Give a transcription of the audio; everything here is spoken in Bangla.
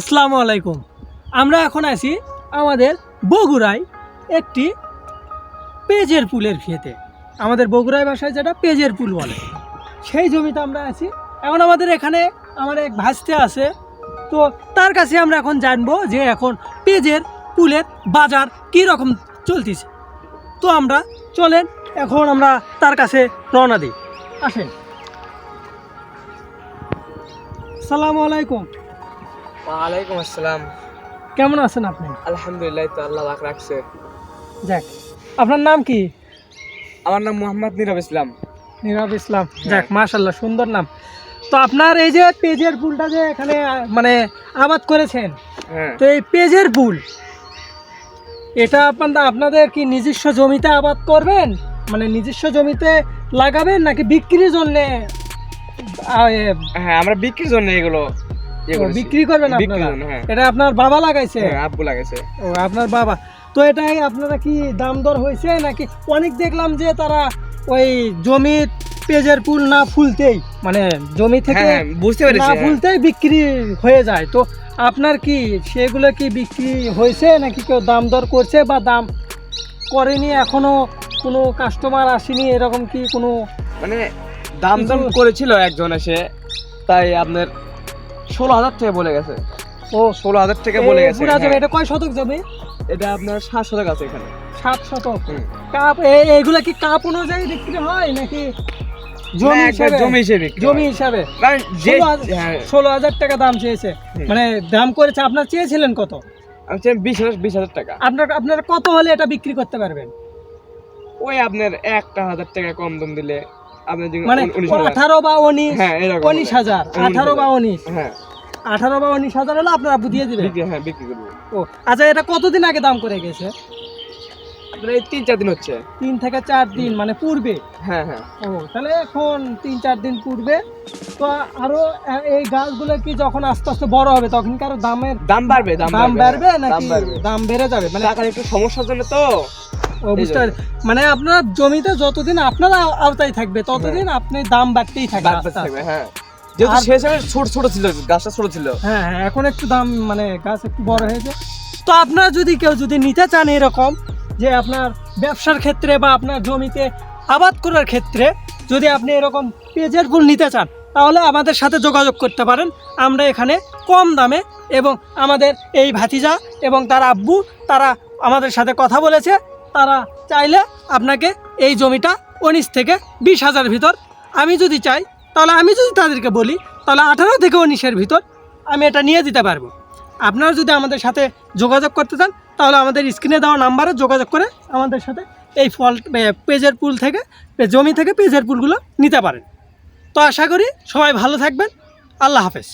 আসসালামু আলাইকুম। আমরা এখন আছি আমাদের বগুড়ায় একটি পেজের পুলের খেতে আমাদের বগুড়ায় ভাষায় যেটা পেজের পুল বলে। সেই জমিতে আমরা আছি। এখন আমাদের এখানে আমার এক ভাসতে আছে। তো তার কাছে আমরা এখন জানব যে এখন পেজের পুলের বাজার কী রকম চলতেছে। তো আমরা চলেন, এখন আমরা তার কাছে রওনা দিই। আসেন। সালামু আলাইকুম। ওয়ালাইকুম আসসালাম। কেমন আছেন আপনি? আলহামদুলিল্লাহ তো আল্লাহ পাক রাখছে। যাক আপনার নাম কি? আমার নাম মোহাম্মদ নীরব ইসলাম। নীরব ইসলাম। যাক মাশাল্লাহ সুন্দর নাম। তো আপনার এই যে পেজের পুলটা যে এখানে মানে আবাদ করেছেন হ্যাঁ। তো এই পেজের ফুল এটা আপনার আপনাদের কি নিজস্ব জমিতে আবাদ করবেন? মানে নিজস্ব জমিতে লাগাবেন নাকি বিক্রির জন্য হ্যাঁ আমরা বিক্রির জন্য এগুলো। বিক্রি করবেন আপনারা? হ্যাঁ। এটা আপনার বাবা লাগাইছে? হ্যাঁ, আব্বু লাগাইছে। ও আপনার বাবা। তো এটাই আপনারা কি দাম দর হয়েছে নাকি? অনেক দেখলাম যে তারা ওই জমির পেজের ফুল না ফুলতেই মানে জমি থেকে হ্যাঁ বুঝতে না। ফুলতেই বিক্রি হয়ে যায়। তো আপনার কি সেগুলো কি বিক্রি হয়েছে নাকি কেউ দাম দর করছে বা দাম করেনি এখনও? কোনো কাস্টমার আসেনি? এরকম কি কোনো মানে দাম দাম করেছিল একজন এসে তাই আপনার ষোলো হাজার টাকা বলে গেছে। ও ষোলো হাজার টাকা বলে গেছে পুরা জমি হ্যাঁ। এটা কয় শতক জমি? এটা আপনার সাত শতক আছে এখানে। সাত শতক? কাপ এ- এইগুলা কি কাপ অনুযায়ী বিক্রি হয় নাকি? জমি হিসাবে? জমি হিসেবে জমি হিসাবে? যে ষোলো হাজার- হ্যাঁ। ষোলো হাজার টাকা দাম চেয়েছে। মানে দাম করেছে আপনার চেয়েছিলেন কত? আমি চাই বিশ হাজার বিশ হাজার টাকা। আপনার আপনারা কত হলে এটা বিক্রি করতে পারবেন? ওই আপনার একটা হাজার টাকা কম দাম দিলে মানে উন- উনিশ হাজার আঠারো বা উনিশ হ্যাঁ উনিশ হাজার। আঠারো বা উনিশ। হ্যাঁ। আঠারো বা উনিশ হাজার হলে আপনারা বুঝিয়ে দিবেন হ্যাঁ বিক্রি করব। ও আচ্ছা এটা কতদিন আগে দাম করে গেছে? তিন চার দিন হচ্ছে। তিন থেকে চার দিন মানে পূর্বে? হ্যাঁ হ্যাঁ। ও তাহলে এখন তিন চার দিন পূর্বে। তো আরও এই গাছগুলো কি যখন আস্তে আস্তে বড় হবে তখন কি আরও দামের দাম বাড়বে দাম বাড়বে। দাম নাকি দাম বেড়ে যাবে? মানে টাকার একটু সমস্যার জন্য তো বুঝতে মানে আপনার জমিতে যতদিন আপনার আওতায় থাকবে ততদিন আপনি দাম বাড়তেই থাকবে হ্যাঁ। যেহেতু শেষ হবে ছোট ছোট ছিল গাছটা ছোট ছিল। হ্যাঁ হ্যাঁ এখন একটু দাম মানে গাছ একটু বড় হয়েছে তো আপনার যদি কেউ যদি নিতে চান এরকম যে আপনার ব্যবসার ক্ষেত্রে বা আপনার জমিতে আবাদ করার ক্ষেত্রে যদি আপনি এরকম পেঁয়াজের ফুল নিতে চান তাহলে আমাদের সাথে যোগাযোগ করতে পারেন। আমরা এখানে কম দামে এবং আমাদের এই ভাতিজা এবং তার আব্বু তারা আমাদের সাথে কথা বলেছে। তারা চাইলে আপনাকে এই জমিটা উনিশ থেকে বিশ হাজার ভিতর আমি যদি চাই, তাহলে আমি যদি তাদেরকে বলি, তাহলে আঠারো থেকে উনিশের ভিতর আমি এটা নিয়ে দিতে পারব। আপনারা যদি আমাদের সাথে যোগাযোগ করতে চান, তাহলে আমাদের স্ক্রিনে দেওয়া নাম্বারে যোগাযোগ করে আমাদের সাথে এই ফল পেজের পুল থেকে জমি থেকে পেজের পুলগুলো নিতে পারেন। তো আশা করি সবাই ভালো থাকবেন। আল্লাহ হাফেজ।